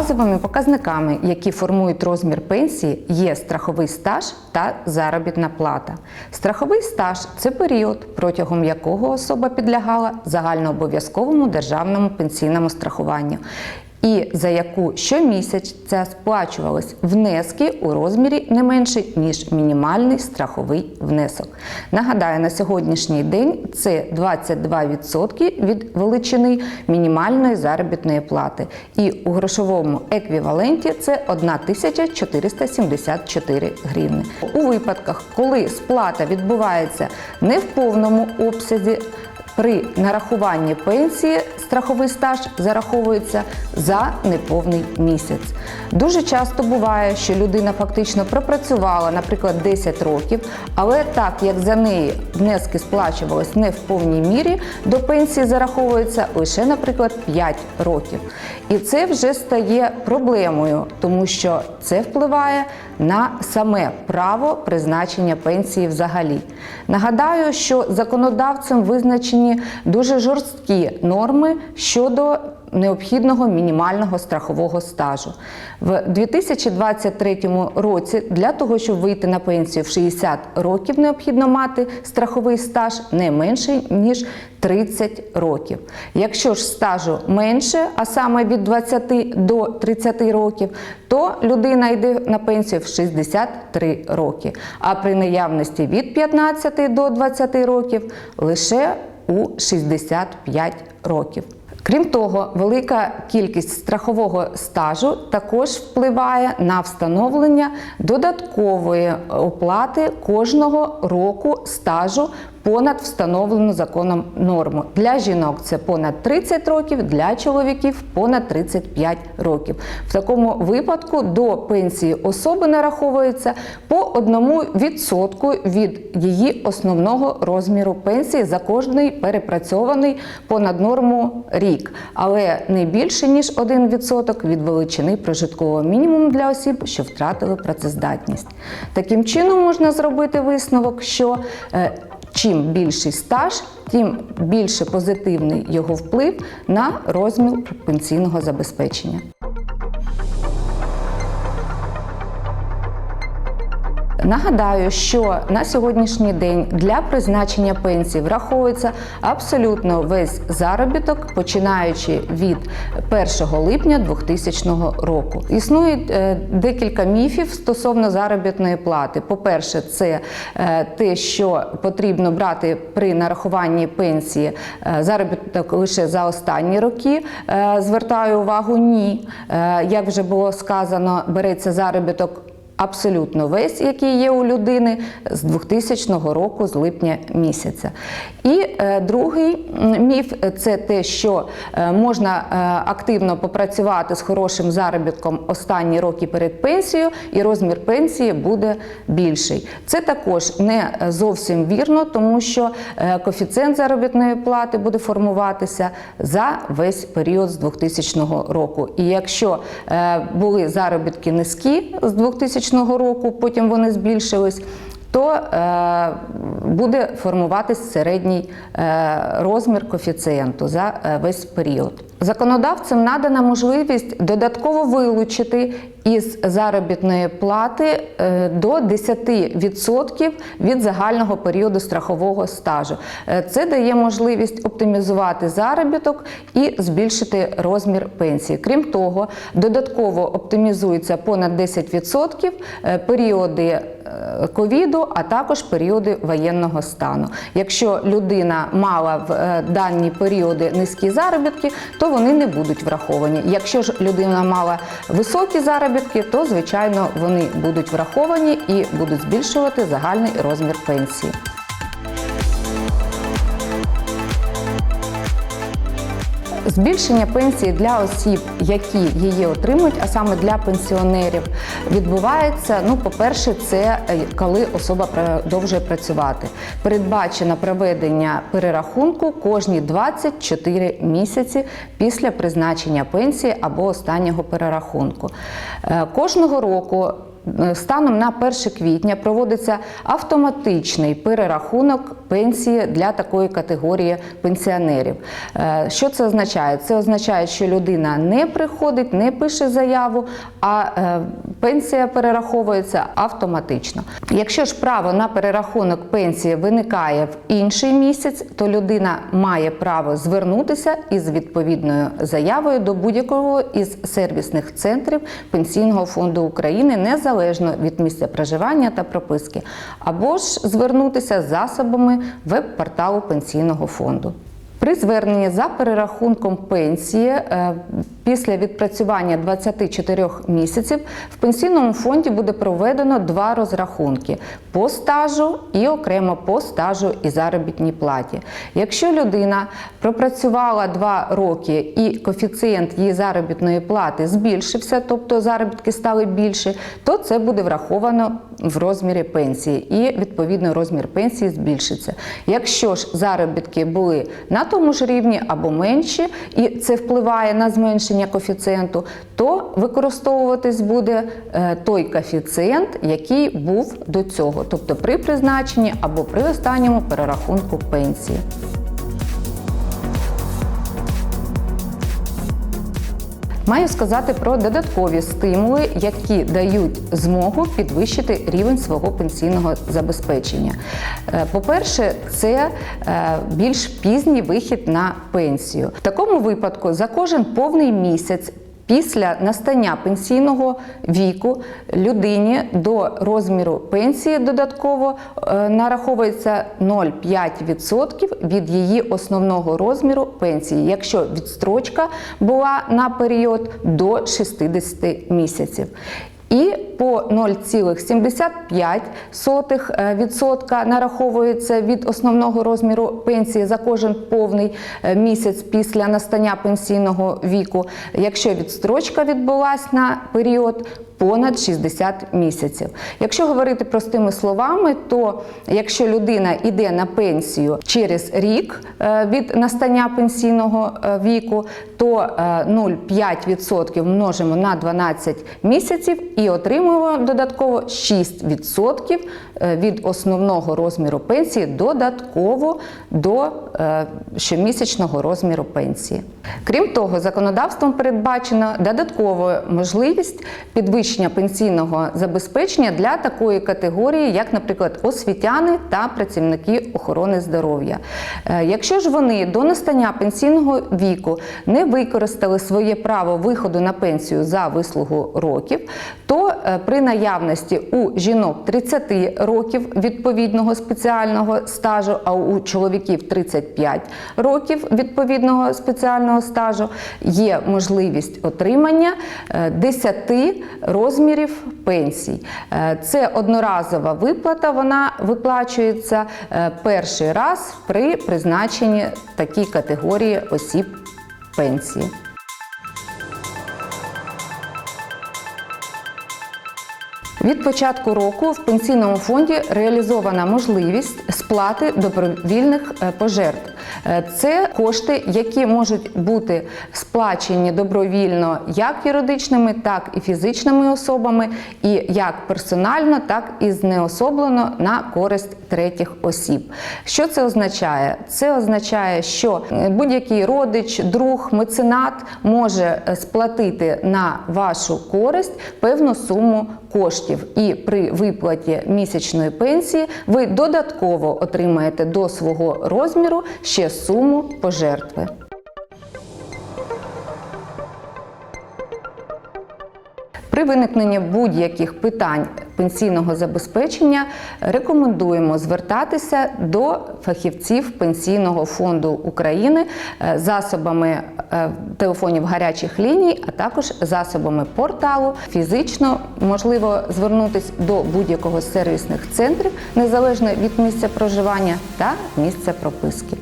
Базовими показниками, які формують розмір пенсії, є страховий стаж та заробітна плата. Страховий стаж це період, протягом якого особа підлягала загальнообов'язковому державному пенсійному страхуванню. І за яку щомісяця сплачувались внески у розмірі не менше ніж мінімальний страховий внесок. Нагадаю, на сьогоднішній день це 22% від величини мінімальної заробітної плати. І у грошовому еквіваленті це 1474 гривни. У випадках, коли сплата відбувається не в повному обсязі, при нарахуванні пенсії страховий стаж зараховується за неповний місяць. Дуже часто буває, що людина фактично пропрацювала, наприклад, 10 років, але так як за неї внески сплачувались не в повній мірі, до пенсії зараховується лише, наприклад, 5 років. І це вже стає проблемою, тому що це впливає на саме право призначення пенсії взагалі. Нагадаю, що законодавцем визначені дуже жорсткі норми щодо необхідного мінімального страхового стажу. В 2023 році для того, щоб вийти на пенсію в 60 років, необхідно мати страховий стаж не менше ніж 30 років. Якщо ж стажу менше, а саме від 20 до 30 років, то людина йде на пенсію в 63 роки. А при наявності від 15 до 20 років лише у 65 років. Крім того, велика кількість страхового стажу також впливає на встановлення додаткової оплати кожного року стажу понад встановлену законом норму. Для жінок це понад 30 років, для чоловіків понад 35 років. В такому випадку до пенсії особи нараховується по одному відсотку від її основного розміру пенсії за кожний перепрацьований понад норму рік, але не більше ніж 1% від величини прожиткового мінімуму для осіб, що втратили працездатність. Таким чином можна зробити висновок, що е, Чим більший стаж, тим більше позитивний його вплив на розмір пенсійного забезпечення. Нагадаю, що на сьогоднішній день для призначення пенсії враховується абсолютно весь заробіток, починаючи від 1 липня 2000 року. Існує е, декілька міфів стосовно заробітної плати. По-перше, це е, те, що потрібно брати при нарахуванні пенсії е, заробіток лише за останні роки. Звертаю увагу, ні. Як вже було сказано, береться заробіток абсолютно весь, який є у людини з 2000 року, з липня місяця. І е, другий міф це те, що е, можна е, активно попрацювати з хорошим заробітком останні роки перед пенсією, і розмір пенсії буде більший. Це також не зовсім вірно, тому що е, коефіцієнт заробітної плати буде формуватися за весь період з 2000 року. І якщо були заробітки низькі з 2000 року, потім вони збільшились. То е, буде формуватись середній е, розмір коефіцієнту за е, весь період. Законодавцям надана можливість додатково вилучити із заробітної плати е, до 10% від загального періоду страхового стажу. Е, Це дає можливість оптимізувати заробіток і збільшити розмір пенсії. Крім того, додатково оптимізується понад 10% е, періоди ковіду, а також періоди воєнного стану. Якщо людина мала в дані періоди низькі заробітки, то вони не будуть враховані. Якщо ж людина мала високі заробітки, то звичайно вони будуть враховані і будуть збільшувати загальний розмір пенсії. Збільшення пенсії для осіб, які її отримують, а саме для пенсіонерів, відбувається. Ну, по-перше, це е, коли особа продовжує працювати. Передбачено проведення перерахунку кожні 24 місяці після призначення пенсії або останнього перерахунку. Е, Кожного року Станом на 1 квітня проводиться автоматичний перерахунок пенсії для такої категорії пенсіонерів. Е, Що це означає? Це означає, що людина не приходить, не пише заяву, а е, пенсія перераховується автоматично. Якщо ж право на перерахунок пенсії виникає в інший місяць, то людина має право звернутися із відповідною заявою до будь-якого із сервісних центрів Пенсійного фонду України незалежно від місця проживання та прописки, або ж звернутися з засобами веб-порталу Пенсійного фонду. При зверненні за перерахунком пенсії е, після відпрацювання 24 місяців в пенсійному фонді буде проведено два розрахунки по стажу і окремо по стажу і заробітній платі. Якщо людина пропрацювала два роки і коефіцієнт її заробітної плати збільшився, тобто заробітки стали більше, то це буде враховано в розмірі пенсії і відповідно розмір пенсії збільшиться. Якщо ж заробітки були на тому ж рівні або менші, і це впливає на зменшення коефіцієнту, то використовуватись буде е, той коефіцієнт, який був до цього, тобто при призначенні або при останньому перерахунку пенсії. Маю сказати про додаткові стимули, які дають змогу підвищити рівень свого пенсійного забезпечення. Е, По-перше, це е, більш пізній вихід на пенсію. В такому випадку за кожен повний місяць. Після настання пенсійного віку людині до розміру пенсії додатково е, нараховується 0,5% від її основного розміру пенсії, якщо відстрочка була на період до 60 місяців. І по 0,75% нараховується від основного розміру пенсії за кожен повний е, місяць після настання пенсійного віку, якщо відстрочка відбулась на період понад 60 місяців. Якщо говорити простими словами, то якщо людина йде на пенсію через рік е, від настання пенсійного е, віку, то е, 0,5% множимо на 12 місяців і отримуємо додатково 6% е, від основного розміру пенсії додатково до е, щомісячного розміру пенсії. Крім того, законодавством передбачено додаткову можливість підвищення пенсійного забезпечення для такої категорії, як, наприклад, освітяни та працівники охорони здоров'я. Е, Якщо ж вони до настання пенсійного віку не використали своє право виходу на пенсію за вислугу років, то е, при наявності у жінок 30 років відповідного спеціального стажу, а у чоловіків 35 років відповідного спеціального стажу, є можливість отримання е, 10 розмірів пенсій. Е, Це одноразова виплата, вона виплачується е, перший раз при призначенні такій категорії осіб пенсії. Від початку року в пенсійному фонді реалізована можливість сплати добровільних е, пожертв. Е, Це кошти, які можуть бути сплачені добровільно як юридичними, так і фізичними особами, і як персонально, так і знеособлено на користь третіх осіб. Що це означає? Це означає, що е, будь-який родич, друг, меценат може е, сплатити на вашу користь певну суму коштів, і при виплаті місячної пенсії ви додатково отримаєте до свого розміру ще суму пожертви. При виникненні будь-яких питань пенсійного забезпечення рекомендуємо звертатися до фахівців Пенсійного фонду України е, засобами е, телефонів гарячих ліній, а також засобами порталу. Фізично можливо звернутися до будь-якого сервісних центрів незалежно від місця проживання та місця прописки.